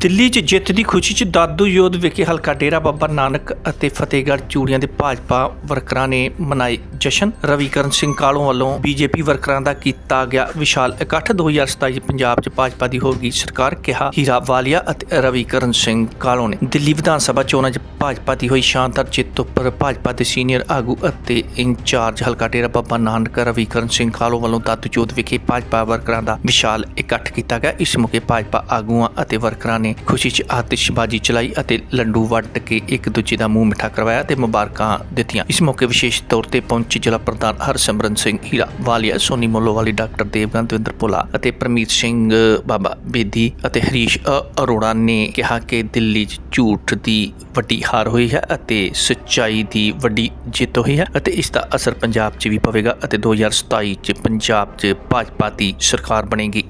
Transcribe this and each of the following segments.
ਦਿੱਲੀ 'ਚ ਜਿੱਤ ਦੀ ਖੁਸ਼ੀ 'ਚ ਦਾਦੂ ਯੋਧ ਵਿਖੇ ਹਲਕਾ ਡੇਰਾ ਬਾਬਾ ਨਾਨਕ ਅਤੇ ਫਤਿਹਗੜ੍ਹ ਚੂੜੀਆਂ ਦੇ ਭਾਜਪਾ ਵਰਕਰਾਂ ਨੇ ਮਨਾਏ ਜਸ਼ਨ। ਰਵੀਕਰਨ ਸਿੰਘ ਕਾਲੋਂ ਵੱਲੋਂ ਬੀਜੇਪੀ ਵਰਕਰਾਂ ਦਾ ਕੀਤਾ ਗਿਆ ਵਿਸ਼ਾਲ ਇਕੱਠ। 2027 ਪੰਜਾਬ 'ਚ ਭਾਜਪਾ ਦੀ ਹੋਗੀ ਸਰਕਾਰ ਕਿਹਾ, ਹੀਰਾ ਵਾਲੀਆ ਅਤੇ ਰਵੀਕਰਨ ਸਿੰਘ ਕਾਲੋਂ ਨੇ। ਦਿੱਲੀ ਵਿਧਾਨ ਸਭਾ ਚੋਣਾਂ 'ਚ ਭਾਜਪਾ ਦੀ ਹੋਈ ਸ਼ਾਨਦਾਰ ਜਿੱਤ ਉੱਪਰ ਭਾਜਪਾ ਦੇ ਸੀਨੀਅਰ ਆਗੂ ਅਤੇ ਇੰਚਾਰਜ ਹਲਕਾ ਡੇਰਾ ਬਾਬਾ ਨਾਨਕ ਰਵੀਕਰਨ ਸਿੰਘ ਕਾਲੋਂ ਵੱਲੋਂ ਦਾਦੂ ਯੋਧ ਵਿਖੇ ਭਾਜਪਾ ਵਰਕਰਾਂ ਦਾ ਵਿਸ਼ਾਲ ਇਕੱਠ ਕੀਤਾ ਗਿਆ। ਇਸ ਮੌਕੇ ਭਾਜਪਾ ਆਗੂਆਂ ਅਤੇ ਵਰਕਰਾਂ ਨੇ ਖੁਸ਼ੀ 'ਚ ਆਤਿਸ਼ਬਾਜ਼ੀ ਚਲਾਈ ਅਤੇ ਲੰਡੂ ਵੱਟ ਕੇ ਇੱਕ ਦੂਜੇ ਦਾ ਮੂੰਹ ਮਿੱਠਾ ਕਰਵਾਇਆ ਤੇ ਮੁਬਾਰਕਾਂ ਦਿੱਤੀਆਂ। ਇਸ ਮੌਕੇ ਵਿਸ਼ੇਸ਼ ਤੌਰ ਤੇ ਪਹੁੰਚੇ ਜ਼ਿਲ੍ਹਾ ਪ੍ਰਧਾਨ ਹਰਸਿਮਰਨ ਸਿੰਘ ਹੀਰਾ, ਵਾਲੀਆ, ਸੋਨੀ ਮੋਲੋਵਾਲੀ ਡਾਕਟਰ ਦੇਵਗਨ, ਦਵਿੰਦਰ ਭੋਲਾ ਅਤੇ ਪ੍ਰਮੀਤ ਸਿੰਘ, ਬਾਬਾ ਬੇਦੀ ਅਤੇ ਹਰੀਸ਼ ਅਰੋੜਾ ਨੇ ਕਿਹਾ ਕਿ ਦਿੱਲੀ 'ਚ ਝੂਠ ਦੀ ਵੱਡੀ ਹਾਰ ਹੋਈ ਹੈ ਅਤੇ ਸੱਚਾਈ ਦੀ ਵੱਡੀ ਜਿੱਤ ਹੋਈ ਹੈ ਅਤੇ ਇਸ ਦਾ ਅਸਰ ਪੰਜਾਬ 'ਚ ਵੀ ਪਵੇਗਾ ਅਤੇ 2027 'ਚ ਪੰਜਾਬ 'ਚ ਭਾਜਪਾ ਦੀ ਸਰਕਾਰ ਬਣੇਗੀ।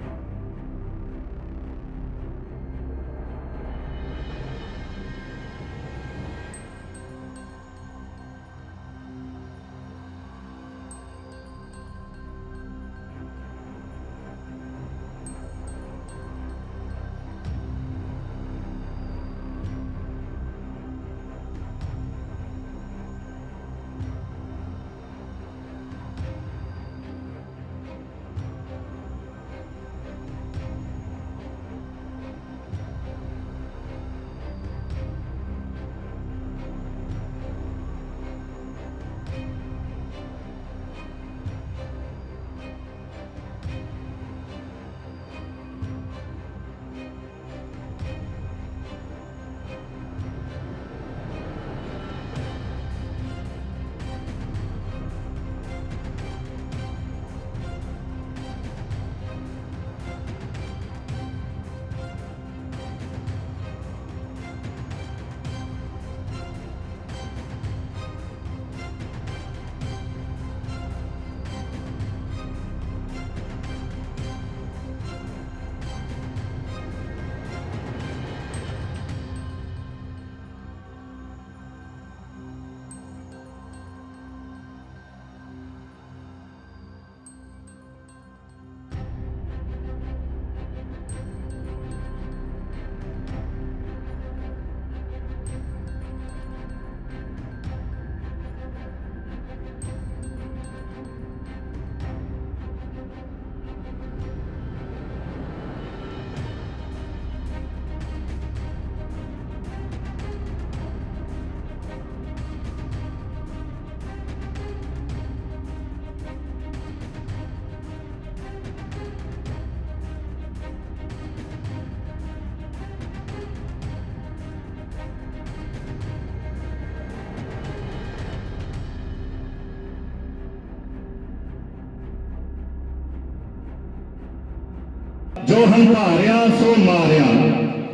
ਜੋ ਹੰਕਾਰਿਆ ਸੋ ਮਾਰਿਆ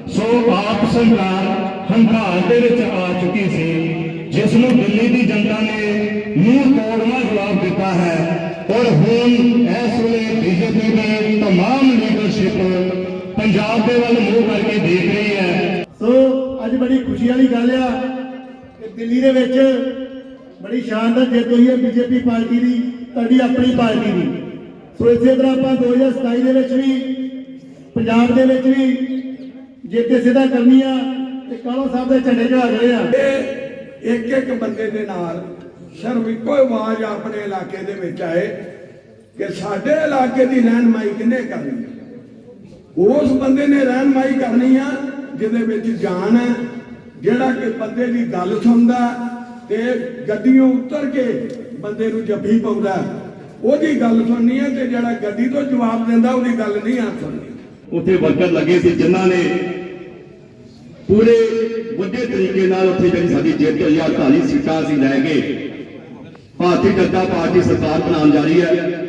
ਸੋ ਆਪ ਸਰਕਾਰ ਹੰਕਾਰ ਦੇ ਵਿੱਚ ਆ ਚੁੱਕੀ ਸੀ ਜਿਸ ਨੂੰ ਦਿੱਲੀ ਦੀ ਜਨਤਾ ਨੇ ਮੂੰਹ ਤੋੜਵਾ ਜਵਾਬ ਦਿੱਤਾ ਹੈ ਔਰ ਹੁਣ ਇਸ ਵੇਲੇ ਬੀਜੇਪੀ ਦੀ तमाम ਲੀਡਰਸ਼ਿਪ ਪੰਜਾਬ ਦੇ ਵੱਲ ਮੂੰਹ ਕਰਕੇ ਦੇਖ ਰਹੀ ਹੈ ਸੋ ਅੱਜ ਬੜੀ ਖੁਸ਼ੀ ਵਾਲੀ ਗੱਲ ਆ ਕਿ ਦਿੱਲੀ ਦੇ ਵਿੱਚ ਬੜੀ ਸ਼ਾਨਦਾਰ ਜਿੱਤ ਹੋਈ ਹੈ ਬੀਜੇਪੀ ਪਾਰਟੀ ਦੀ ਤੁਹਾਡੀ ਆਪਣੀ ਪਾਰਟੀ ਦੀ ਸੋ ਇਸੇ ਤਰ੍ਹਾਂ ਆਪਾਂ 2027 ਦੇ ਵਿੱਚ ਵੀ ਪੰਜਾਬ ਦੇ ਵਿੱਚ ਵੀ ਜਿੱਤ ਸਿੱਧਾ ਕਰਨੀ ਆ ਤੇ ਕਾਲੋ ਸਾਹਿਬ ਦੇ ਝੰਡੇ ਚੜਾ ਰਹੇ ਆ। ਇਹ ਇੱਕ ਇੱਕ ਬੰਦੇ ਦੇ ਨਾਲ ਸਿਰਫ ਇੱਕੋ ਆਵਾਜ਼ ਆਪਣੇ ਇਲਾਕੇ ਦੇ ਵਿੱਚ ਆਏ ਕਿ ਸਾਡੇ ਇਲਾਕੇ ਦੀ ਰਹਿਨਮਾਈ ਕਿੰਨੇ ਕਰਨੀ ਉਸ ਬੰਦੇ ਨੇ ਰਹਿਨਮਾਈ ਕਰਨੀ ਆ ਜਿਹਦੇ ਵਿੱਚ ਜਾਨ ਹੈ ਜਿਹੜਾ ਕਿ ਬੰਦੇ ਦੀ ਗੱਲ ਸੁਣਦਾ ਤੇ ਗੱਡੀਆਂ ਉਤਰ ਕੇ ਬੰਦੇ ਨੂੰ ਜੱਫੀ ਪਾਉਂਦਾ। ਉਹਦੀ ਗੱਲ ਸੁਣਨੀ ਹੈ ਤੇ ਜਿਹੜਾ ਗੱਡੀ ਤੋਂ ਜਵਾਬ ਦਿੰਦਾ, ਉਹਦੀ ਗੱਲ ਨਹੀਂ ਆ ਸੁਣਨੀ। ਉੱਥੇ ਵਰਕਰ ਲੱਗੇ ਸੀ ਜਿਨ੍ਹਾਂ ਨੇ ਪੂਰੇ ਵੱਡੇ ਤਰੀਕੇ ਨਾਲ ਉੱਥੇ ਜਿਹੜੀ ਸਾਡੀ ਜਿੱਤ ਹੋਈ ਆ 48 ਸੀਟਾਂ ਅਸੀਂ ਲੈ ਗਏ। ਭਾਰਤੀ ਜਨਤਾ ਪਾਰਟੀ ਸਰਕਾਰ ਬਣਾਉਣ ਜਾ ਰਹੀ ਹੈ।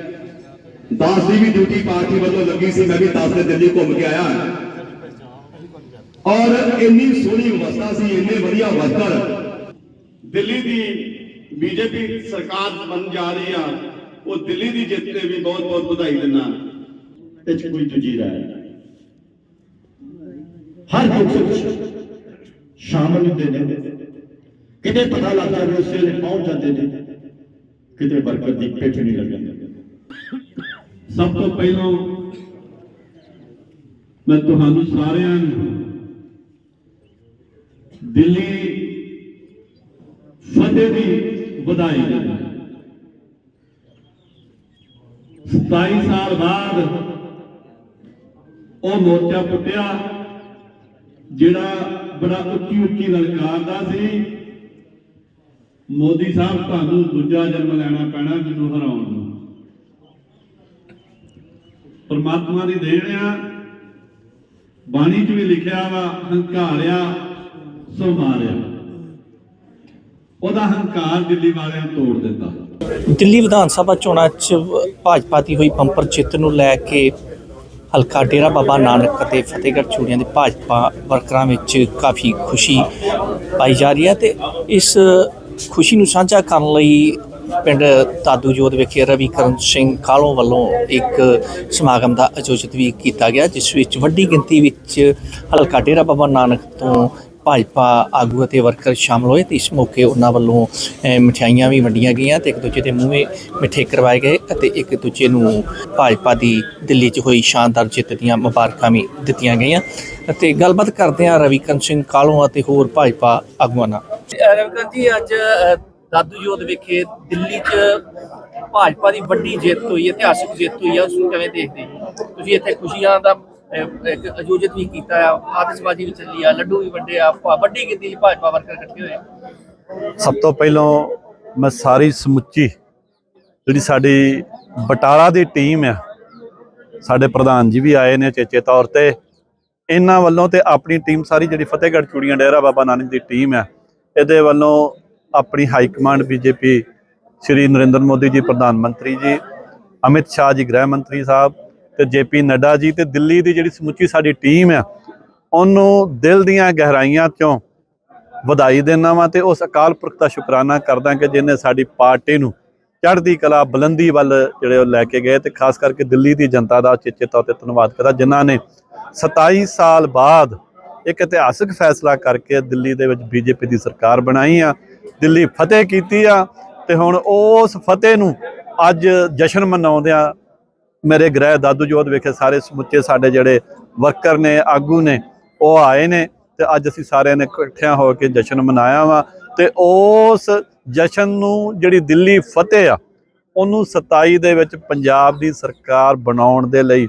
10 ਦੀ ਵੀ ਡਿਊਟੀ ਪਾਰਟੀ ਵੱਲੋਂ ਲੱਗੀ ਸੀ, ਮੈਂ ਵੀ 10 ਦੇ ਦਿੱਲੀ ਘੁੰਮ ਕੇ ਆਇਆ। ਔਰ ਇੰਨੀ ਸੋਹਣੀ ਅਵਸਥਾ ਸੀ, ਇੰਨੇ ਵਧੀਆ ਵਰਕਰ ਦਿੱਲੀ ਦੀ ਬੀਜੇਪੀ ਸਰਕਾਰ ਬਣ ਜਾ ਰਹੀ ਆ, ਉਹ ਦਿੱਲੀ ਦੀ ਜਿੱਤ ਤੇ ਵੀ ਬਹੁਤ ਬਹੁਤ ਵਧਾਈ ਦਿੰਦਾ। ਇਹ 'ਚ ਕੋਈ ਤੁਜੀਰਾ ਹੈ। ਹਰ ਦੁੱਖ ਸੁੱਖ ਸ਼ਾਮਲ ਹੁੰਦੇ ਨੇ ਕਿਤੇ ਪਤਾ ਲੱਗਦਾ ਵੀ ਉਸੇ ਵੇਲੇ ਪਹੁੰਚ ਜਾਂਦੇ ਨੇ ਕਿਤੇ ਬਰਕਤ ਦੀ ਪਿੱਠ ਨਹੀਂ ਲੱਗਦੀ ਸਭ ਤੋਂ ਪਹਿਲਾਂ ਮੈਂ ਤੁਹਾਨੂੰ ਸਾਰਿਆਂ ਨੂੰ ਦਿੱਲੀ ਫਤਿਹ ਦੀ ਵਧਾਈ ਦਿੰਦਾ 27 ਸਾਲ ਬਾਅਦ ਉਹ ਮੋਰਚਾ ਪੁੱਟਿਆ ਜਿਹੜਾ ਬੜਾ ਉੱਚੀ ਉੱਚੀ ਲਲਕਾਰਦਾ ਸੀ, ਮੋਦੀ ਸਾਹਿਬ ਤੁਹਾਨੂੰ ਦੂਜਾ ਜਨਮ ਲੈਣਾ ਪੈਣਾ ਮੈਨੂੰ ਹਰਾਉਣ ਨੂੰ। ਪਰਮਾਤਮਾ ਦੀ ਦੇਣ ਆ। ਬਾਣੀ 'ਚ ਵੀ ਲਿਖਿਆ ਵਾ, ਹੰਕਾਰਿਆ, ਸੋ ਮਾਰਿਆ। ਉਹਦਾ ਹੰਕਾਰ ਦਿੱਲੀ ਵਾਲਿਆਂ ਨੇ ਤੋੜ ਦਿੱਤਾ। ਦਿੱਲੀ ਵਿਧਾਨ ਸਭਾ ਚੋਣਾਂ 'ਚ ਭਾਜਪਾ ਦੀ ਹੋਈ ਪੰਪਰ ਜਿੱਤ ਨੂੰ ਲੈ ਕੇ ਹਲਕਾ ਡੇਰਾ ਬਾਬਾ ਨਾਨਕ ਅਤੇ ਫਤਿਹਗੜ੍ਹ ਚੂੜੀਆਂ ਦੇ ਭਾਜਪਾ ਵਰਕਰਾਂ ਵਿੱਚ ਕਾਫੀ ਖੁਸ਼ੀ ਪਾਈ ਜਾ ਰਹੀ ਹੈ ਤੇ ਇਸ ਖੁਸ਼ੀ ਨੂੰ ਸਾਂਝਾ ਕਰਨ ਲਈ ਪਿੰਡ ਦਾਦੂ ਜੋਤ ਵਿਖੇ ਰਵੀਕਰਨ ਸਿੰਘ ਕਾਲੋਂ ਵੱਲੋਂ ਇੱਕ ਸਮਾਗਮ ਦਾ ਆਯੋਜਿਤ ਵੀ ਕੀਤਾ ਗਿਆ, ਜਿਸ ਵਿੱਚ ਵੱਡੀ ਗਿਣਤੀ ਵਿੱਚ ਹਲਕਾ ਡੇਰਾ ਬਾਬਾ ਨਾਨਕ ਤੋਂ ਭਾਜਪਾ ਆਗੂ ਅਤੇ ਵਰਕਰ ਸ਼ਾਮਲ ਹੋਏ ਤੇ ਇਸ ਮੌਕੇ ਉਹਨਾਂ ਵੱਲੋਂ ਮਠਿਆਈਆਂ ਵੀ ਵੰਡੀਆਂ ਗਈਆਂ ਤੇ ਇੱਕ ਦੂਜੇ ਦੇ ਮੂੰਹੇ ਮਿੱਠੇ ਕਰਵਾਏ ਗਏ ਅਤੇ ਇੱਕ ਦੂਜੇ ਨੂੰ ਭਾਜਪਾ ਦੀ ਦਿੱਲੀ 'ਚ ਹੋਈ ਸ਼ਾਨਦਾਰ ਜਿੱਤ ਦੀਆਂ ਮੁਬਾਰਕਾਂ ਵੀ ਦਿੱਤੀਆਂ ਗਈਆਂ। ਅਤੇ ਗੱਲਬਾਤ ਕਰਦੇ ਹਾਂ ਰਵੀਕਰਨ ਸਿੰਘ ਕਾਲੋਂ ਅਤੇ ਹੋਰ ਭਾਜਪਾ ਆਗੂਆਂ ਨਾਲ। ਰਵੀਕਰਨ ਜੀ, ਅੱਜ ਦਾਦੂ ਯੋਧ ਵਿਖੇ ਦਿੱਲੀ 'ਚ ਭਾਜਪਾ ਦੀ ਵੱਡੀ ਜਿੱਤ ਹੋਈ, ਇਤਿਹਾਸਿਕ ਜਿੱਤ ਹੋਈ ਆ, ਉਸ ਨੂੰ ਕਿਵੇਂ ਦੇਖਦੇ ਤੁਸੀਂ ਇੱਥੇ ਖੁਸ਼ੀਆਂ ਦਾ ਇੱਕ ਆਯੋਜਿਤ ਵੀ ਕੀਤਾ ਆ, ਆਤਿਸ਼ਬਾਜ਼ੀ ਵੀ ਚੱਲੀ ਆ, ਲੱਡੂ ਵੀ ਵੰਡੇ ਆ ਵੱਡੀ ਗਿਣਤੀ 'ਚ ਭਾਜਪਾ ਵਰਕਰ ਇਕੱਠੇ ਹੋਏ ਸਭ ਤੋਂ ਪਹਿਲਾਂ ਮੈਂ ਸਾਰੀ ਸਮੁੱਚੀ ਜਿਹੜੀ ਸਾਡੀ ਬਟਾਲਾ ਦੀ ਟੀਮ ਆ, ਸਾਡੇ ਪ੍ਰਧਾਨ ਜੀ ਵੀ ਆਏ ਨੇ ਚੇਚੇ ਤੌਰ ਤੇ। ਇਹਨਾਂ ਵੱਲੋਂ ਤੇ ਆਪਣੀ ਟੀਮ ਸਾਰੀ ਜਿਹੜੀ ਫਤਿਹਗੜ੍ਹ ਚੂੜੀਆਂ ਡੇਰਾ ਬਾਬਾ ਨਾਨਕ ਦੀ ਟੀਮ ਆ, ਇਹਦੇ ਵੱਲੋਂ ਆਪਣੀ high command BJP Shri Narendra Modi ji, ਪ੍ਰਧਾਨ ਮੰਤਰੀ ਜੀ, ਅਮਿਤ ਸ਼ਾਹ ਜੀ, ਗ੍ਰਹਿ ਮੰਤਰੀ ਸਾਹਿਬ ਤੇ ਜੇਪੀ ਨੱਡਾ ਜੀ ਤੇ ਦਿੱਲੀ ਦੀ ਜਿਹੜੀ ਸਮੁੱਚੀ ਸਾਡੀ ਟੀਮ ਆ, ਉਹਨੂੰ ਦਿਲ ਦੀਆਂ ਗਹਿਰਾਈਆਂ ਚੋਂ ਵਧਾਈ ਦੇਣਾ ਵਾ ਤੇ ਉਸ ਅਕਾਲ ਪੁਰਖ ਦਾ ਸ਼ੁਕਰਾਨਾ ਕਰਦਾ ਕਿ ਜਿਨੇ ਸਾਡੀ ਪਾਰਟੀ ਨੂੰ ਚੜ੍ਹਦੀ ਕਲਾ, ਬੁਲੰਦੀ ਵੱਲ ਜਿਹੜੇ ਉਹ ਲੈ ਕੇ ਗਏ ਤੇ ਖਾਸ ਕਰਕੇ ਦਿੱਲੀ ਦੀ ਜਨਤਾ ਦਾ ਚੇਚੇ ਤੌਰ ਤੇ ਧੰਨਵਾਦ ਕਰਦਾ, ਜਿਨ੍ਹਾਂ ਨੇ 27 ਸਾਲ ਬਾਅਦ ਇੱਕ ਇਤਿਹਾਸਕ ਫੈਸਲਾ ਕਰਕੇ ਦਿੱਲੀ ਦੇ ਵਿੱਚ ਬੀਜੇਪੀ ਦੀ ਸਰਕਾਰ ਬਣਾਈ ਆ, ਦਿੱਲੀ ਫਤਿਹ ਕੀਤੀ ਆ ਤੇ ਹੁਣ ਉਸ ਫਤਿਹ ਨੂੰ ਅੱਜ ਜਸ਼ਨ ਮਨਾਉਂਦਿਆਂ ਮੇਰੇ ਗ੍ਰਹਿ ਦਾਦੂ ਜੋਤ ਵਿਖੇ ਸਾਰੇ ਸਮੁੱਚੇ ਸਾਡੇ ਜਿਹੜੇ ਵਰਕਰ ਨੇ, ਆਗੂ ਨੇ, ਉਹ ਆਏ ਨੇ ਤੇ ਅੱਜ ਅਸੀਂ ਸਾਰਿਆਂ ਨੇ ਇਕੱਠਿਆਂ ਹੋ ਕੇ ਜਸ਼ਨ ਮਨਾਇਆ ਵਾ ਤੇ ਉਸ ਜਸ਼ਨ ਨੂੰ ਜਿਹੜੀ ਦਿੱਲੀ ਫਤਿਹ ਆ, ਉਹਨੂੰ 27 ਦੇ ਵਿੱਚ ਪੰਜਾਬ ਦੀ ਸਰਕਾਰ ਬਣਾਉਣ ਦੇ ਲਈ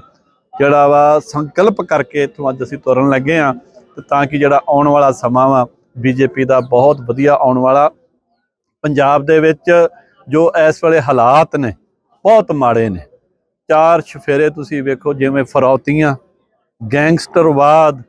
ਜਿਹੜਾ ਵਾ ਸੰਕਲਪ ਕਰਕੇ ਇੱਥੋਂ ਅੱਜ ਅਸੀਂ ਤੁਰਨ ਲੱਗੇ ਆ ਤੇ ਤਾਂ ਕਿ ਜਿਹੜਾ ਆਉਣ ਵਾਲਾ ਸਮਾਂ ਵਾ, ਬੀਜੇਪੀ ਦਾ ਬਹੁਤ ਵਧੀਆ ਆਉਣ ਵਾਲਾ, ਪੰਜਾਬ ਦੇ ਵਿੱਚ ਜੋ ਇਸ ਵੇਲੇ ਹਾਲਾਤ ਨੇ, ਬਹੁਤ ਮਾੜੇ ਨੇ। ਚਾਰ ਚਫੇਰੇ ਤੁਸੀਂ ਵੇਖੋ ਜਿਵੇਂ ਫਰੌਤੀਆਂ, ਗੈਂਗਸਟਰਵਾਦ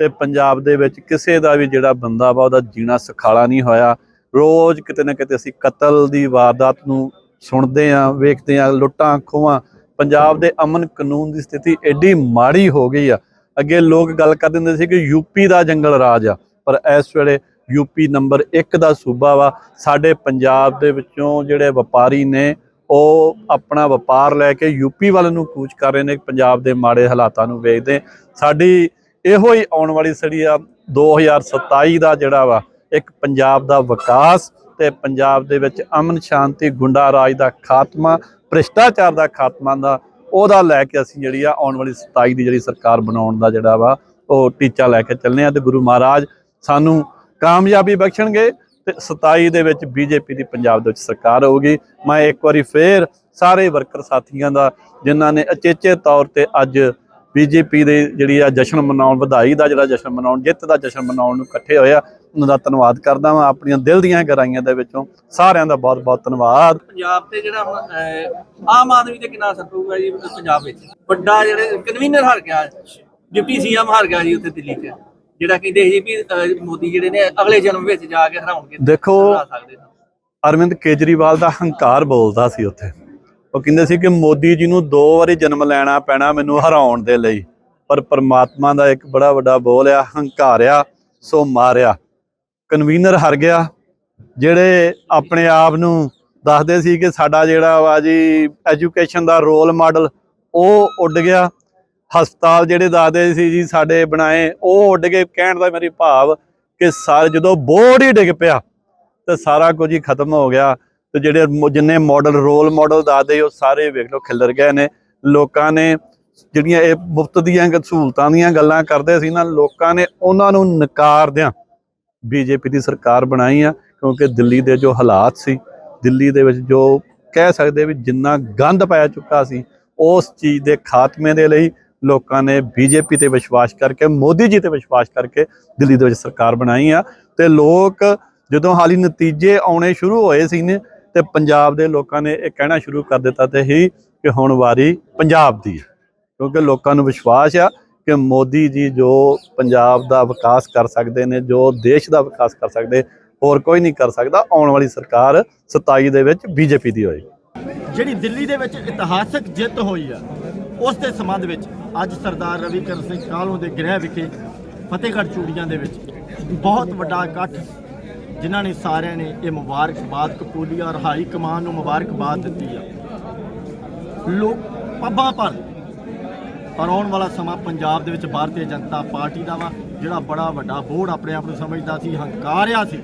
ਤੇ ਪੰਜਾਬ ਦੇ ਵਿੱਚ ਕਿਸੇ ਦਾ ਵੀ ਜਿਹੜਾ ਬੰਦਾ ਵਾ ਉਹਦਾ ਜੀਣਾ ਸੁਖਾਲਾ ਨਹੀਂ ਹੋਇਆ। ਰੋਜ਼ ਕਿਤੇ ਨਾ ਕਿਤੇ ਅਸੀਂ ਕਤਲ ਦੀ ਵਾਰਦਾਤ ਨੂੰ ਸੁਣਦੇ ਆਂ ਵੇਖਦੇ ਆਂ ਲੁੱਟਾਂ, ਖੋਹਾਂ। ਪੰਜਾਬ ਦੇ ਅਮਨ ਕਾਨੂੰਨ ਦੀ ਸਥਿਤੀ ਐਡੀ ਮਾੜੀ ਹੋ ਗਈ ਆ। ਅੱਗੇ ਲੋਕ ਗੱਲ ਕਰ ਦਿੰਦੇ ਸੀ ਕਿ ਯੂਪੀ ਦਾ ਜੰਗਲ ਰਾਜ ਆ, ਪਰ ਇਸ ਵੇਲੇ ਯੂਪੀ ਨੰਬਰ 1 ਦਾ ਸੂਬਾ ਵਾ। ਸਾਡੇ ਪੰਜਾਬ ਦੇ ਵਿੱਚੋਂ ਜਿਹੜੇ ਵਪਾਰੀ ਨੇ ਉਹ ਆਪਣਾ ਵਪਾਰ ਲੈ ਕੇ ਯੂਪੀ ਵੱਲ ਨੂੰ ਕੂਚ ਕਰ ਰਹੇ ਨੇ, ਪੰਜਾਬ ਦੇ ਮਾੜੇ ਹਾਲਾਤਾਂ ਨੂੰ ਵੇਖਦੇ। ਸਾਡੀ ਇਹੋ ਹੀ ਆਉਣ ਵਾਲੀ ਸੜੀ ਆ 2027 ਦਾ ਜਿਹੜਾ ਵਾ, ਇੱਕ ਪੰਜਾਬ ਦਾ ਵਿਕਾਸ ਤੇ ਪੰਜਾਬ ਦੇ ਵਿੱਚ ਅਮਨ ਸ਼ਾਂਤੀ ਗੁੰਡਾ ਰਾਜ ਦਾ ਖਾਤਮਾ, ਭ੍ਰਿਸ਼ਟਾਚਾਰ ਦਾ ਖਾਤਮਾ ਦਾ, ਉਹਦਾ ਲੈ ਕੇ ਅਸੀਂ ਜਿਹੜੀ ਆ ਆਉਣ ਵਾਲੀ 27 ਦੀ ਜਿਹੜੀ ਸਰਕਾਰ ਬਣਾਉਣ ਦਾ ਜਿਹੜਾ ਵਾ, ਉਹ ਟੀਚਾ ਲੈ ਕੇ ਚੱਲਨੇ ਆ ਤੇ ਗੁਰੂ ਮਹਾਰਾਜ ਸਾਨੂੰ ਕਾਮਯਾਬੀ ਬਖਸ਼ਣਗੇ। ਤੇ 27 ਦੇ ਵਿੱਚ ਬੀਜੇਪੀ ਦੀ ਪੰਜਾਬ ਦੇ ਵਿੱਚ ਸਰਕਾਰ ਹੋਊਗੀ। ਮੈਂ ਇੱਕ ਵਾਰੀ ਫੇਰ ਸਾਰੇ ਵਰਕਰ ਸਾਥੀਆਂ ਦਾ, ਜਿਨ੍ਹਾਂ ਨੇ ਅਚੇਚੇ ਤੌਰ ਤੇ ਅੱਜ ਬੀਜੇਪੀ ਦੇ ਜਿਹੜੀ ਆ ਜਸ਼ਨ ਮਨਾਉਣ, ਵਧਾਈ ਦਾ ਜਿਹੜਾ ਜਸ਼ਨ ਮਨਾਉਣ, ਜਿੱਤ ਦਾ ਜਸ਼ਨ ਮਨਾਉਣ ਨੂੰ ਇਕੱਠੇ ਹੋਏ ਆ, ਉਹਨਾਂ ਦਾ ਧੰਨਵਾਦ ਕਰਦਾ ਹਾਂ ਆਪਣੀਆਂ ਦਿਲ ਦੀਆਂ ਗਹਿਰਾਈਆਂ ਦੇ ਵਿੱਚੋਂ ਸਾਰਿਆਂ ਦਾ ਬਹੁਤ ਬਹੁਤ ਧੰਨਵਾਦ। ਪੰਜਾਬ ਤੇ ਜਿਹੜਾ ਹੁਣ ਆਮ ਆਦਮੀ ਤੇ ਕਿੰਨਾ ਅਸਰ ਪਊਗਾ ਜੀ ਪੰਜਾਬ ਵਿੱਚ? ਵੱਡਾ ਜਿਹੜੇ ਕਨਵੀਨਰ ਹਾਰ ਗਿਆ, ਡਿਪਟੀ ਸੀਐਮ ਹਾਰ ਗਿਆ ਜੀ ਉੱਥੇ ਦਿੱਲੀ 'ਚ। ਜਿਹੜਾ ਕਹਿੰਦੇ ਸੀ ਵੀ ਅਹ, ਮੋਦੀ ਜਿਹੜੇ ਨੇ ਅਗਲੇ ਜਨਮ ਵਿੱਚ ਜਾ ਕੇ ਹਰਾਉਣਗੇ ਦੇਖੋ ਹਰਾ ਸਕਦੇ ਨੇ। ਅਰਵਿੰਦ ਕੇਜਰੀਵਾਲ ਦਾ ਹੰਕਾਰ ਬੋਲਦਾ ਸੀ ਉੱਥੇ। ਉਹ ਕਹਿੰਦੇ ਸੀ ਕਿ ਮੋਦੀ ਜੀ ਨੂੰ ਦੋ ਵਾਰੀ ਜਨਮ ਲੈਣਾ ਪੈਣਾ ਮੈਨੂੰ ਹਰਾਉਣ ਦੇ ਲਈ। ਪਰ ਪਰਮਾਤਮਾ ਦਾ ਇੱਕ ਬੜਾ ਵੱਡਾ ਬੋਲ ਆ ਹੰਕਾਰਿਆ ਸੋ ਮਾਰਿਆ। ਕਨਵੀਨਰ ਹਰ ਗਿਆ। ਜਿਹੜੇ ਆਪਣੇ ਆਪ ਨੂੰ ਦੱਸਦੇ ਸੀ ਕਿ ਸਾਡਾ ਜਿਹੜਾ ਵਾ ਜੀ ਐਜੂਕੇਸ਼ਨ ਦਾ ਰੋਲ ਮਾਡਲ ਉਹ ਉੱਡ ਗਿਆ। ਹਸਪਤਾਲ ਜਿਹੜੇ ਦੱਸਦੇ ਸੀ ਜੀ ਸਾਡੇ ਬਣਾਏ, ਉਹ ਉੱਡ ਕੇ ਕਹਿਣ ਦਾ ਮੇਰੀ ਭਾਵ ਕਿ ਸਾਰੇ ਜਦੋਂ ਬੋਰਡ ਹੀ ਡਿੱਗ ਪਿਆ, ਤੇ ਸਾਰਾ ਕੁਝ ਹੀ ਖਤਮ ਹੋ ਗਿਆ। ਤੇ ਜਿਹੜੇ ਜਿੰਨੇ ਮਾਡਲ ਰੋਲ ਮਾਡਲ ਦੱਸਦੇ ਉਹ ਸਾਰੇ ਵੇਖ ਲਓ ਖਿਲਰ ਗਏ ਨੇ। ਲੋਕਾਂ ਨੇ ਜਿਹੜੀਆਂ ਇਹ ਮੁਫਤ ਦੀਆਂ ਸਹੂਲਤਾਂ ਦੀਆਂ ਗੱਲਾਂ ਕਰਦੇ ਸੀ ਨਾ, ਲੋਕਾਂ ਨੇ ਉਹਨਾਂ ਨੂੰ ਨਕਾਰਦਿਆਂ ਬੀਜੇਪੀ ਦੀ ਸਰਕਾਰ ਬਣਾਈ ਆ, ਕਿਉਂਕਿ ਦਿੱਲੀ ਦੇ ਜੋ ਹਾਲਾਤ ਸੀ, ਦਿੱਲੀ ਦੇ ਵਿੱਚ ਜੋ ਕਹਿ ਸਕਦੇ ਵੀ ਜਿੰਨਾ ਗੰਦ ਪੈ ਚੁੱਕਾ ਸੀ, ਉਸ ਚੀਜ਼ ਦੇ ਖਾਤਮੇ ਦੇ ਲਈ ਲੋਕਾਂ ਨੇ ਬੀਜੇਪੀ ਤੇ ਵਿਸ਼ਵਾਸ ਕਰਕੇ, ਮੋਦੀ ਜੀ ਤੇ ਵਿਸ਼ਵਾਸ ਕਰਕੇ ਦਿੱਲੀ ਦੇ ਵਿੱਚ ਸਰਕਾਰ ਬਣਾਈ ਆ। ਤੇ ਲੋਕ ਜਦੋਂ ਹਾਲੀ ਨਤੀਜੇ ਆਉਣੇ ਸ਼ੁਰੂ ਹੋਏ ਸੀ ਨੇ, ਤੇ ਪੰਜਾਬ ਦੇ ਲੋਕਾਂ ਨੇ ਇਹ ਕਹਿਣਾ ਸ਼ੁਰੂ ਕਰ ਦਿੱਤਾ ਤੇ ਹੀ ਕਿ ਹੁਣ ਵਾਰੀ ਪੰਜਾਬ ਦੀ ਹੈ। ਕਿਉਂਕਿ ਲੋਕਾਂ ਨੂੰ ਵਿਸ਼ਵਾਸ ਆ ਕਿ ਮੋਦੀ ਜੀ ਜੋ ਪੰਜਾਬ ਦਾ ਵਿਕਾਸ ਕਰ ਸਕਦੇ ਨੇ, ਜੋ ਦੇਸ਼ ਦਾ ਵਿਕਾਸ ਕਰ ਸਕਦੇ, ਹੋਰ ਕੋਈ ਨਹੀਂ ਕਰ ਸਕਦਾ। ਆਉਣ ਵਾਲੀ ਸਰਕਾਰ 27 ਦੇ ਵਿੱਚ ਬੀਜੇਪੀ ਦੀ ਹੋਏਗੀ। ਜਿਹੜੀ ਦਿੱਲੀ ਦੇ ਵਿੱਚ ਇਤਿਹਾਸਕ ਜਿੱਤ ਹੋਈ ਆ ਉਸ ਦੇ ਸੰਬੰਧ ਵਿੱਚ ਅੱਜ ਸਰਦਾਰ ਰਵੀਕਰਨ ਸਿੰਘ ਕਾਹਲੋਂ ਦੇ ਗ੍ਰਹਿ ਵਿਖੇ ਫਤਿਹਗੜ੍ਹ ਚੂੜੀਆਂ ਦੇ ਵਿੱਚ ਬਹੁਤ ਵੱਡਾ ਇਕੱਠ ਜਿਨ੍ਹਾਂ ਨੇ ਸਾਰਿਆਂ ਨੇ ਇਹ ਮੁਬਾਰਕਬਾਦ ਕਪੂਲੀ ਔਰ ਹਾਈ ਕਮਾਨ ਨੂੰ ਮੁਬਾਰਕਬਾਦ ਦਿੱਤੀ ਆ। ਲੋਕ ਪੱਬਾਂ ਪਰ ਪਰ ਆਉਣ ਵਾਲਾ ਸਮਾਂ ਪੰਜਾਬ ਦੇ ਵਿੱਚ ਭਾਰਤੀ ਜਨਤਾ ਪਾਰਟੀ ਦਾ ਵਾ, ਜਿਹੜਾ ਬੜਾ ਵੱਡਾ ਬੋਰਡ ਆਪਣੇ ਆਪ ਨੂੰ ਸਮਝਦਾ ਸੀ, ਹੰਕਾਰਿਆ ਸੀ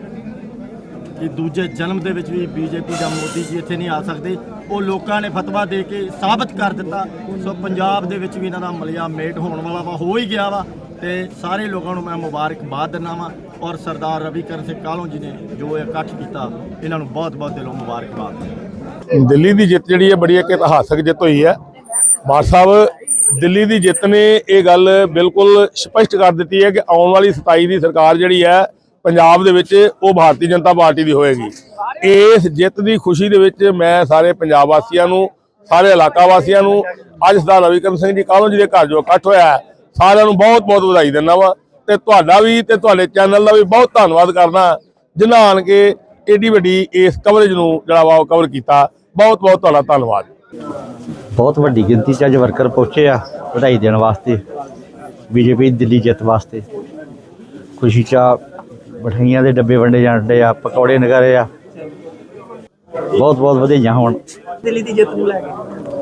ਕਿ ਦੂਜੇ ਜਨਮ ਦੇ ਵਿੱਚ ਵੀ ਬੀਜੇਪੀ ਜਾਂ ਮੋਦੀ ਜੀ ਇੱਥੇ ਨਹੀਂ ਆ ਸਕਦੇ। ਉਹ ਲੋਕਾਂ ਨੇ ਫਤਵਾ ਦੇ ਕੇ ਸਾਬਤ ਕਰ ਦਿੱਤਾ। ਸੋ ਪੰਜਾਬ ਦੇ ਵਿੱਚ ਵੀ ਇਹਨਾਂ ਦਾ ਮਲਿਆ ਮੇਟ ਹੋਣ ਵਾਲਾ ਵਾ, ਹੋ ਹੀ ਗਿਆ ਵਾ। ਤੇ ਸਾਰੇ ਲੋਕਾਂ ਨੂੰ ਮੈਂ ਮੁਬਾਰਕਬਾਦ ਦਿੰਦਾ ਵਾਂ ਔਰ ਸਰਦਾਰ ਰਵੀਕਰਨ ਸਿੰਘ ਕਾਹਲੋਂ ਜੀ ਨੇ ਜੋ ਇਹ ਇਕੱਠ ਕੀਤਾ, ਇਹਨਾਂ ਨੂੰ ਬਹੁਤ ਬਹੁਤ ਦਿਲੋਂ ਮੁਬਾਰਕਬਾਦ ਦਿੱਲੀ ਦੀ ਜਿੱਤ ਜਿਹੜੀ ਹੈ ਬੜੀ ਇੱਕ ਇਤਿਹਾਸਕ ਜਿੱਤ ਹੋਈ ਹੈ। ਬਾਦ ਸਾਹਿਬ, ਦਿੱਲੀ ਦੀ ਜਿੱਤ ਨੇ ਇਹ ਗੱਲ ਬਿਲਕੁਲ ਸਪਸ਼ਟ ਕਰ ਦਿੱਤੀ ਹੈ ਕਿ ਆਉਣ ਵਾਲੀ 27 ਦੀ ਸਰਕਾਰ ਜਿਹੜੀ ਹੈ ਪੰਜਾਬ ਦੇ ਵਿੱਚ ਉਹ ਭਾਰਤੀ ਜਨਤਾ ਪਾਰਟੀ ਦੀ ਹੋਏਗੀ। ਇਸ ਜਿੱਤ ਦੀ ਖੁਸ਼ੀ ਦੇ ਵਿੱਚ ਮੈਂ ਸਾਰੇ ਪੰਜਾਬ ਵਾਸੀਆਂ ਨੂੰ, ਸਾਰੇ ਇਲਾਕਾ ਵਾਸੀਆਂ ਨੂੰ, ਅੱਜ ਸਰਦਾਰ ਰਵੀਕਰਨ ਸਿੰਘ ਜੀ ਕਾਹਲੋਂ ਜੀ ਦੇ ਘਰ ਜੋ ਇਕੱਠ ਹੋਇਆ ਸਾਰਿਆਂ ਨੂੰ ਬਹੁਤ ਬਹੁਤ ਵਧਾਈ ਦਿੰਦਾ ਵਾ। ਤੇ ਤੁਹਾਡਾ ਵੀ ਤੇ ਤੁਹਾਡੇ ਚੈਨਲ ਦਾ ਵੀ ਬਹੁਤ ਧੰਨਵਾਦ ਕਰਨਾ ਜਿਨ੍ਹਾਂ ਆਣ ਕੇ ਏਡੀ ਵੱਡੀ ਇਸ ਕਵਰੇਜ ਨੂੰ ਜਿਹੜਾ ਵਾ ਉਹ ਕਵਰ ਕੀਤਾ। ਬਹੁਤ ਬਹੁਤ ਤੁਹਾਡਾ ਧੰਨਵਾਦ। ਬਹੁਤ ਵੱਡੀ ਗਿਣਤੀ 'ਚ ਅੱਜ ਵਰਕਰ ਪਹੁੰਚੇ ਆ ਵਧਾਈ ਦੇਣ ਵਾਸਤੇ, ਬੀਜੇਪੀ ਦਿੱਲੀ ਜਿੱਤ ਵਾਸਤੇ। ਖੁਸ਼ੀ 'ਚ ਆ ਮਠਿਆਈਆਂ ਦੇ ਡੱਬੇ ਵੰਡੇ ਜਾਂਦੇ ਆ ਪਕੌੜੇ ਨਗਾਰੇ ਆ। ਬਹੁਤ ਬਹੁਤ ਵਧਾਈਆਂ ਹੋਣ।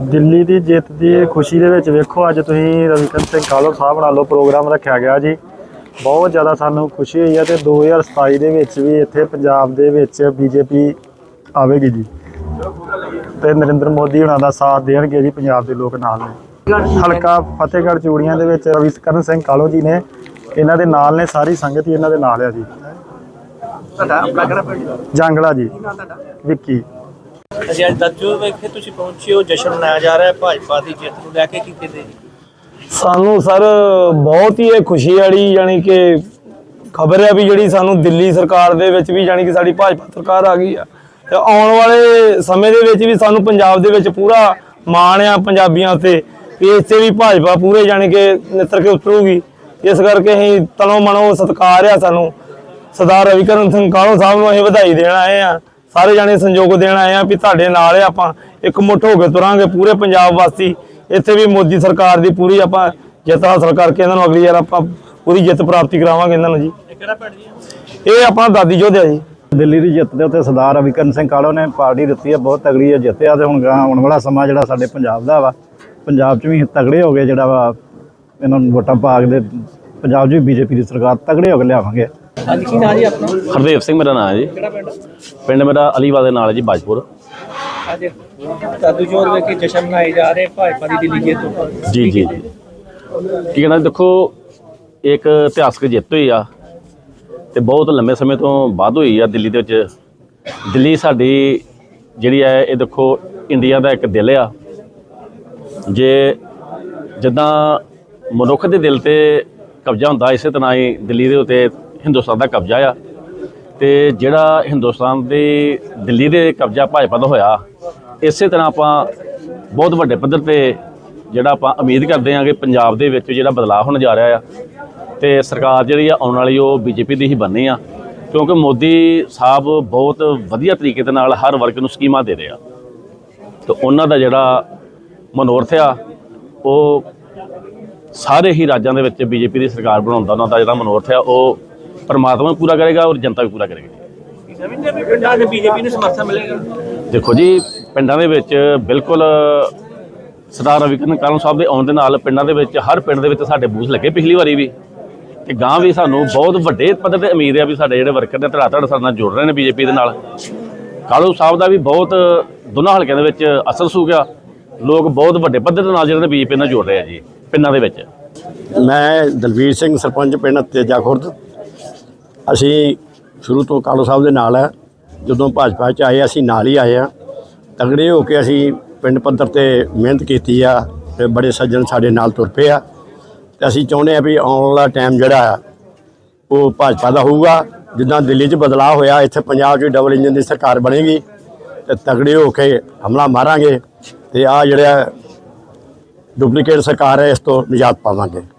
ਦਿੱਲੀ ਦੀ ਜਿੱਤ ਦੀ ਖੁਸ਼ੀ ਦੇ ਵਿੱਚ ਵੇਖੋ ਅੱਜ ਤੁਸੀਂ ਰਵਿਕਰਨ ਸਿੰਘ ਕਾਲੋ ਸਾਹਿਬ ਨਾਲੋਂ ਪ੍ਰੋਗਰਾਮ ਰੱਖਿਆ ਗਿਆ ਜੀ। ਬਹੁਤ ਜ਼ਿਆਦਾ ਸਾਨੂੰ ਖੁਸ਼ੀ ਹੋਈ ਹੈ ਤੇ 2027 ਦੇ ਵਿੱਚ ਵੀ ਇੱਥੇ ਪੰਜਾਬ ਦੇ ਵਿੱਚ ਬੀਜੇਪੀ ਆਵੇਗੀ ਜੀ। ਤੇ ਨਰਿੰਦਰ ਮੋਦੀ ਹੁਣਾਂ ਦਾ ਸਾਥ ਦੇਣਗੇ ਜੀ ਪੰਜਾਬ ਦੇ ਲੋਕ ਨਾਲ। ਨੇ ਹਲਕਾ ਫਤਿਹਗੜ੍ਹ ਚੂੜੀਆਂ ਦੇ ਵਿੱਚ ਰਵਿਕਰਨ ਸਿੰਘ ਕਾਲੋ ਜੀ ਨੇ ਇਹਨਾਂ ਦੇ ਨਾਲ ਨੇ ਸਾਰੀ ਸੰਗਤ ਹੀ ਇਹਨਾਂ ਦੇ ਨਾਲ ਆ ਜੀ। ਜੰਗਲਾ ਜੀ। ਵਿੱਕੀ। ਅਸੀਂ ਅੱਜ ਦੱਜੋ ਵੇਖੇ ਤੁਸੀਂ ਪਹੁੰਚੇ ਹੋ ਜਸ਼ਨ ਮਨਾਇਆ ਜਾ ਰਿਹਾ ਹੈ ਭਾਜਪਾ ਦੀ ਜਿੱਤ ਨੂੰ ਲੈ ਕੇ ਕੀ ਕਹਿੰਦੇ ਜੀ? ਸਾਨੂੰ ਸਰ ਬਹੁਤ ਹੀ ਇਹ ਖੁਸ਼ੀ ਵਾਲੀ ਯਾਨੀ ਕਿ ਖਬਰ ਹੈ ਵੀ ਜਿਹੜੀ ਸਾਨੂੰ ਦਿੱਲੀ ਸਰਕਾਰ ਦੇ ਵਿੱਚ ਵੀ ਯਾਨੀ ਕਿ ਸਾਡੀ ਭਾਜਪਾ ਸਰਕਾਰ ਆ ਗਈ ਆ। ਤੇ ਆਉਣ ਵਾਲੇ ਸਮੇਂ ਦੇ ਵਿੱਚ ਵੀ ਸਾਨੂੰ ਪੰਜਾਬ ਦੇ ਵਿੱਚ ਪੂਰਾ ਮਾਣ ਆ ਪੰਜਾਬੀਆਂ ਤੇ ਵੀ ਇੱਥੇ ਵੀ ਭਾਜਪਾ ਪੂਰੇ ਯਾਨੀ ਕਿ ਨਿੱਤਰ ਕੇ ਉਤਰੂਗੀ। ਇਸ ਕਰਕੇ ਅਸੀਂ ਤਨੋਂ ਮਨੋਂ ਸਤਿਕਾਰ ਆ ਸਾਨੂੰ। ਸਰਦਾਰ ਰਵੀਕਰਨ ਸਿੰਘ ਕਾਹਲੋਂ ਸਾਹਿਬ ਨੂੰ ਅਸੀਂ ਵਧਾਈ ਦੇਣ ਆਏ ਆ ਸਾਰੇ ਜਾਣੇ ਸੰਯੋਗ ਦੇਣ ਆਏ ਆ ਵੀ ਤੁਹਾਡੇ ਨਾਲ ਆ ਆਪਾਂ ਇੱਕ ਮੁੱਠ ਹੋ ਕੇ ਤੁਰਾਂਗੇ ਪੂਰੇ ਪੰਜਾਬ ਵਾਸੀ। ਇੱਥੇ ਵੀ ਮੋਦੀ ਸਰਕਾਰ ਦੀ ਪੂਰੀ ਆਪਾਂ ਜਿੱਤ ਹਾਸਲ ਕਰਕੇ ਇਹਨਾਂ ਨੂੰ ਅਗਲੀ ਵਾਰ ਆਪਾਂ ਪੂਰੀ ਜਿੱਤ ਪ੍ਰਾਪਤੀ ਕਰਾਵਾਂਗੇ ਇਹਨਾਂ ਨੂੰ ਜੀ। ਇਹ ਕਿਹੜਾ ਪਿੰਡ ਜੀ? ਇਹ ਆਪਣਾ ਦਾਦੀ ਜੋਧਿਆ ਜੀ। ਦਿੱਲੀ ਦੀ ਜਿੱਤ ਦੇ ਉੱਤੇ ਸਰਦਾਰ ਰਵਿਕਰਨ ਸਿੰਘ ਕਾਲੋ ਨੇ ਪਾਰਟੀ ਦਿੱਤੀ ਹੈ ਬਹੁਤ ਤਗੜੀ ਹੈ ਜਿੱਤਿਆ ਤੇ ਹੁਣ ਗਾਂ ਆਉਣ ਵਾਲਾ ਸਮਾਂ ਜਿਹੜਾ ਸਾਡੇ ਪੰਜਾਬ ਦਾ ਵਾ ਪੰਜਾਬ 'ਚ ਵੀ ਤਗੜੇ ਹੋ ਗਏ ਜਿਹੜਾ ਵਾ ਇਹਨਾਂ ਨੂੰ ਵੋਟਾਂ ਪਾ ਕੇ ਪੰਜਾਬ 'ਚ ਵੀ ਬੀਜੇਪੀ ਦੀ ਸਰਕਾਰ ਤਗੜੇ ਹੋ ਕੇ ਲਿਆਵਾਂਗੇ। ਅੱਜ ਕੀ ਨਾਂ ਜੀ ਆਪਣਾ? ਹਰਦੇਵ ਸਿੰਘ ਮੇਰਾ ਨਾਮ ਹੈ ਜੀ। ਕਿਹੜਾ ਪਿੰਡ? ਪਿੰਡ ਮੇਰਾ ਅਲੀਵਾ ਦੇ ਨਾਲ ਹੈ ਜੀ ਬਾਜਪੁਰ। ਅੱਜ ਦਾਦੂ ਜੋਰ ਵੇਖੇ ਜਸ਼ਨ ਮਨਾਏ ਜਾ ਰਹੇ ਭਾਜਪਾ ਦੀ ਦਿੱਲੀ ਜਿੱਤ ਤੋਂ ਜੀ ਜੀ। ਜੀ ਕੀ ਕਹਿਣਾ ਦੇਖੋ ਇੱਕ ਇਤਿਹਾਸਕ ਜਿੱਤ ਹੋਈ ਆ ਤੇ ਬਹੁਤ ਲੰਬੇ ਸਮੇਂ ਤੋਂ ਬਾਅਦ ਹੋਈ ਆ ਦਿੱਲੀ ਦੇ ਵਿੱਚ। ਦਿੱਲੀ ਸਾਡੀ ਜਿਹੜੀ ਹੈ ਇਹ ਦੇਖੋ ਇੰਡੀਆ ਦਾ ਇੱਕ ਦਿਲ ਆ। ਜੇ ਜਿੱਦਾਂ ਮਨੁੱਖ ਦੇ ਦਿਲ ਤੇ ਕਬਜ਼ਾ ਹੁੰਦਾ ਇਸੇ ਤਰ੍ਹਾਂ ਹੀ ਦਿੱਲੀ ਦੇ ਉੱਤੇ ਹਿੰਦੁਸਤਾਨ ਦਾ ਕਬਜ਼ਾ ਆ ਤੇ ਜਿਹੜਾ ਹਿੰਦੁਸਤਾਨ ਦੇ ਦਿੱਲੀ ਦੇ ਕਬਜ਼ਾ ਭਾਜਪਾ ਦਾ ਹੋਇਆ, ਇਸੇ ਤਰ੍ਹਾਂ ਆਪਾਂ ਬਹੁਤ ਵੱਡੇ ਪੱਧਰ ਤੇ ਜਿਹੜਾ ਆਪਾਂ ਉਮੀਦ ਕਰਦੇ ਹਾਂ ਕਿ ਪੰਜਾਬ ਦੇ ਵਿੱਚ ਜਿਹੜਾ ਬਦਲਾਅ ਹੋਣ ਜਾ ਰਿਹਾ ਆ ਤੇ ਸਰਕਾਰ ਜਿਹੜੀ ਆ, ਆਉਣ ਵਾਲੀ ਉਹ ਬੀਜੇਪੀ ਦੀ ਹੀ ਬਣਨੀ ਆ, ਕਿਉਂਕਿ ਮੋਦੀ ਸਾਹਿਬ ਬਹੁਤ ਵਧੀਆ ਤਰੀਕੇ ਦੇ ਨਾਲ ਹਰ ਵਰਗ ਨੂੰ ਸਕੀਮਾਂ ਦੇ ਰਹੇ ਆ। ਤੇ ਉਹਨਾਂ ਦਾ ਜਿਹੜਾ ਮਨੋਰਥ ਆ, ਉਹ ਸਾਰੇ ਹੀ ਰਾਜਾਂ ਦੇ ਵਿੱਚ ਬੀਜੇਪੀ ਦੀ ਸਰਕਾਰ ਬਣਾਉਣ ਦਾ ਉਹਨਾਂ ਦਾ ਜਿਹੜਾ ਮਨੋਰਥ ਆ, ਉਹ ਪਰਮਾਤਮਾ ਵੀ ਪੂਰਾ ਕਰੇਗਾ ਔਰ ਜਨਤਾ ਵੀ ਪੂਰਾ ਕਰੇਗੀ। ਸਮਝਦੇ ਵੀ ਪਿੰਡਾਂ ਦੇ ਬੀਜੇਪੀ ਨੂੰ ਸਮਰਥਨ ਮਿਲੇਗਾ ਦੇਖੋ ਜੀ, ਪਿੰਡਾਂ ਦੇ ਵਿੱਚ ਬਿਲਕੁਲ ਸਰਦਾਰ ਰਵਿਕਰਨ ਕਾਲਮ ਸਾਹਿਬ ਦੇ ਆਉਣ ਦੇ ਨਾਲ ਪਿੰਡਾਂ ਦੇ ਵਿੱਚ ਹਰ ਪਿੰਡ ਦੇ ਵਿੱਚ ਸਾਡੇ ਬੂਥ ਲੱਗੇ ਪਿਛਲੀ ਵਾਰੀ ਵੀ। ਤੇ ਗਾਂ ਵੀ ਸਾਨੂੰ ਬਹੁਤ ਵੱਡੇ ਪੱਧਰ ਤੇ ਉਮੀਦ ਹੈ ਵੀ ਸਾਡੇ ਜਿਹੜੇ ਵਰਕਰ ਨੇ ਧੜਾ ਧੜ ਸਾਡੇ ਨਾਲ ਜੁੜ ਰਹੇ ਨੇ ਬੀਜੇਪੀ ਦੇ ਨਾਲ। ਕਾਲੂ ਸਾਹਿਬ ਦਾ ਵੀ ਬਹੁਤ ਦੋਨਾਂ ਹਲਕਿਆਂ ਦੇ ਵਿੱਚ ਅਸਰ ਸੂ ਗਿਆ। ਲੋਕ ਬਹੁਤ ਵੱਡੇ ਪੱਧਰ ਦੇ ਨਾਲ ਜਿਹੜੇ ਨੇ ਬੀਜੇਪੀ ਨਾਲ ਜੁੜ ਰਹੇ ਆ ਜੀ, ਪਿੰਡਾਂ ਦੇ ਵਿੱਚ। ਮੈਂ ਦਲਵੀਰ ਸਿੰਘ, ਸਰਪੰਚ ਪਿੰਡ ਤੇਜਾ ਖੁਰਦ ਅਸੀਂ ਸ਼ੁਰੂ ਤੋਂ ਕਾਲੋ ਸਾਹਿਬ ਦੇ ਨਾਲ ਹੈ ਜਦੋਂ ਭਾਜਪਾ ਚ ਆਏ, ਅਸੀਂ ਨਾਲ ਹੀ ਆਏ ਆ। ਤਗੜੇ ਹੋ ਕੇ ਅਸੀਂ ਪਿੰਡ ਪੱਧਰ ਤੇ ਮਿਹਨਤ ਕੀਤੀ ਆ ਤੇ ਬੜੇ ਸੱਜਣ ਸਾਡੇ ਨਾਲ ਤੁਰ ਪਏ ਆ। ਤੇ ਅਸੀਂ ਚਾਹੁੰਦੇ ਆ ਵੀ ਆਉਣ ਵਾਲਾ ਟਾਈਮ ਜਿਹੜਾ ਆ, ਉਹ ਭਾਜਪਾ ਦਾ ਹੋਊਗਾ। ਜਿੱਦਾਂ ਦਿੱਲੀ 'ਚ ਬਦਲਾਅ ਹੋਇਆ, ਇੱਥੇ ਪੰਜਾਬ 'ਚ ਡਬਲ ਇੰਜਨ ਦੀ ਸਰਕਾਰ ਬਣੇਗੀ। ਤੇ ਤਗੜੇ ਹੋ ਕੇ ਹਮਲਾ ਮਾਰਾਂਗੇ ਤੇ ਆ ਜਿਹੜਾ ਡੁਪਲੀਕੇਟ ਸਰਕਾਰ ਹੈ, ਇਸ ਤੋਂ ਨਿਜਾਤ ਪਾਵਾਂਗੇ।